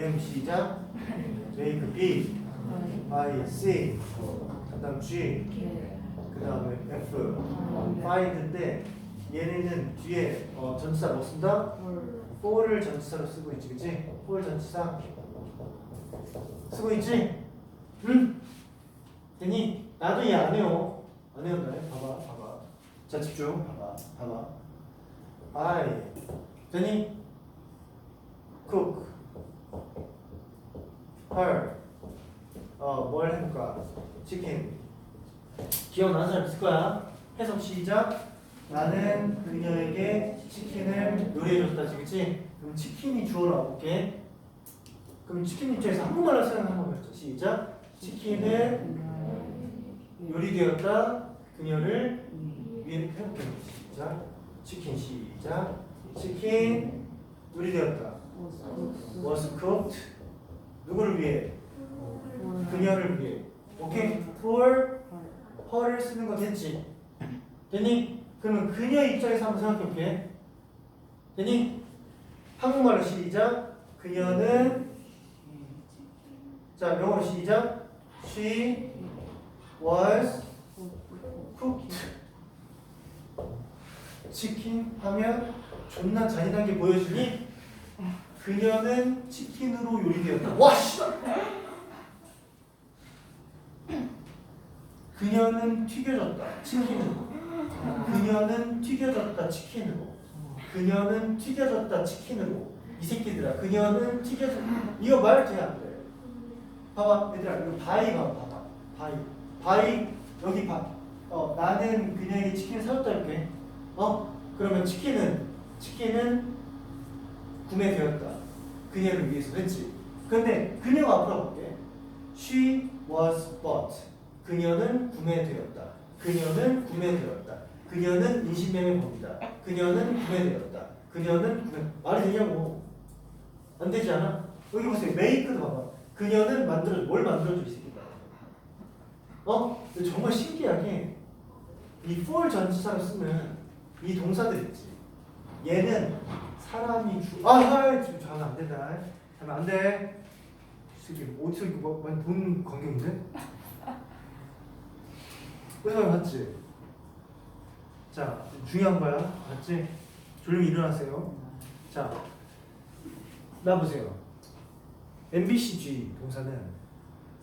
M 시작. Make B I C. 그 다음 G. 그 다음에 F. Find인데 얘네는 뒤에 어, 전치사 뭐 쓴다? for를 전치사로 쓰고 있지 그치? for 전치사. 쓰고 있지? 응? 되니? 나도 얘 안 해요. 안 해온다 봐봐 봐봐. 자 집중. 봐봐 봐봐. I. 되니? cook her 어뭘 해볼까? 치킨. 기억나는 사람 있을 거야. 해석 시작. 나는 그녀에게 치킨을 요리해줬다. 그치? 그럼 치킨이 주어로 와볼게 그럼 치킨 입장에서 한국말로 생각하는 거죠? 시작. 치킨을 요리되었다. 그녀를 위해 해볼게 시작. 치킨 시작. 치킨 요리되었다. Was cooked 누구를 위해? 그녀를 위해. 오케이? For her를 쓰는 거 됐지? 됐니? 그러면 그녀 입장에서 한번 생각해 볼게. 됐니? 한국말로 시작. 그녀는 자 영어로 시작. She was cooked. 치킨 하면 존나 잔인한 게 보여주니 그녀는 치킨으로 요리되었다. 와 씨. 그녀는 튀겨졌다. 치킨으로. 그녀는 튀겨졌다. 치킨으로. 그녀는 튀겨졌다. 치킨으로. 이 새끼들아. 그녀는 튀겨졌. 이거 말 돼야 안 돼. 봐봐, 얘들아. 이거 바이 봐봐. 바이. 바이 여기 봐. 어 나는 그녀에게 치킨을 사줬다 이렇게. 어? 그러면 치킨은 치킨은 구매되었다. 그녀를 위해서 했지. 근데 그녀가 앞으로 볼게. She was bought. 그녀는 구매되었다. 그녀는 구매되었다. 그녀는 인신매매 범이다. 그녀는 구매되었다. 그녀는 구매. 말이 되냐고. 안 되지 않아? 여기 보세요. 메이크도 봐봐. 그녀는 만들어 뭘 만들어줘 이 새끼다. 어? 정말 신기하게 이 for 전치사를 쓰면 이 동사들 있지. 얘는 사람이 주. 아, 아 지금 자면 안 된다. 자면 안 돼. 이 새끼 어디서 이거 뭐, 많이 본 광경인데? 그래서 봤지. 자, 중요한 거야. 봤지? 조용히 일어나세요. 자, 나 보세요. MBCG 동사는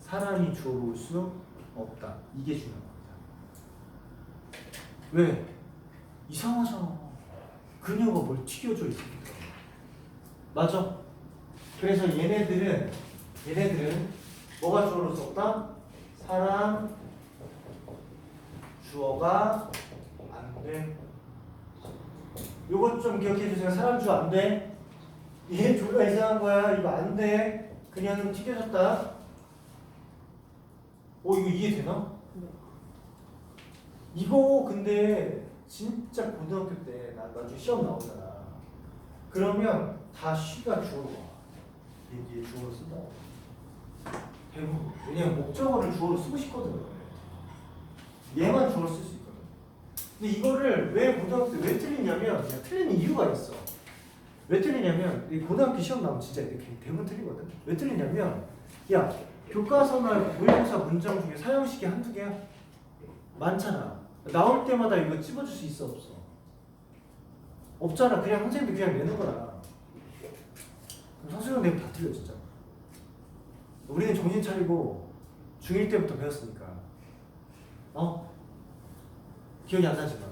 사람이 주어로 올수 없다. 이게 중요한 겁니다. 왜? 이상하잖아. 그녀가 뭘 튀겨줘 이 새끼들. 맞아. 그래서 얘네들은 얘네들은 뭐가 주어로 수 없다? 사람 주어가 안 돼. 요것 좀 기억해 주세요. 사람 주어 안 돼. 얘 졸라 이상한 거야. 이거 안 돼. 그냥 튀겨졌다. 어 이거 이해되나? 이거 근데 진짜 고등학교 때 나 나중에 시험 나오잖아. 그러면 다 쉬가 주어로 와. 얘, 얘 주어로 쓴다. 대부분. 왜냐면 목적어를 주어로 쓰고 싶거든. 얘만 주어로 쓸 수 있거든. 근데 이거를 왜 고등학교 때 왜 틀리냐면 그냥 틀리는 이유가 있어. 왜 틀리냐면 이 고등학교 시험 나오면 진짜 이렇게 대부분 틀리거든. 왜 틀리냐면 야 교과서나 모의고사 문장 중에 사형식이 한두 개야? 많잖아. 나올 때마다 이거 찝어줄 수 있어 없어? 없잖아. 그냥 선생님들 그냥 내는 거라. 그럼 선생님 내면 다 틀려 진짜. 우리는 정신 차리고 중1 때부터 배웠으니까. 어? 기억이 안 나지만.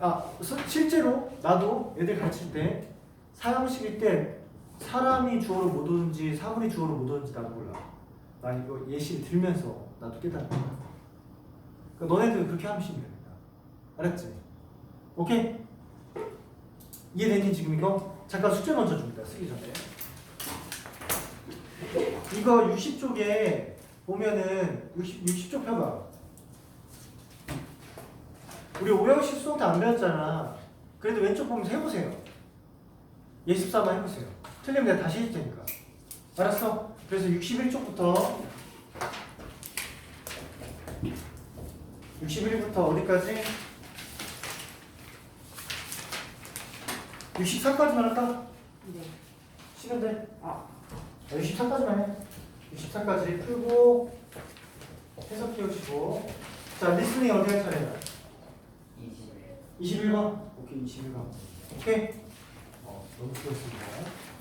아, 서- 실제로 나도 애들 가르칠 때 사형식일 때 사람이 주어로 못 오든지 사물이 주어로 못 오든지 나도 몰라. 나 이거 예시를 들면서 나도 깨달았다. 그러니까 너네들 그렇게 하시면 됩니다. 알았지? 오케이? 이해되니 지금 이거? 잠깐 숙제 먼저 줍니다. 쓰기 전에. 이거 60쪽에 보면은 60, 60쪽 펴봐. 우리 오형식 수업 때 안 배웠잖아. 그래도 왼쪽 보면서 해보세요. 예습 삼아 해보세요. 틀리면 내가 다시 해줄 테니까. 알았어? 그래서 61쪽부터 61부터 어디까지? 64까지만 할까? 네. 돼. 아, 64까지만 해. 64까지 풀고 해석 키우시고. 자, 리스닝 어디 할 차례야? 20. 21번. 오케이, 21번. 오케이. 어, 너무 좋습니다.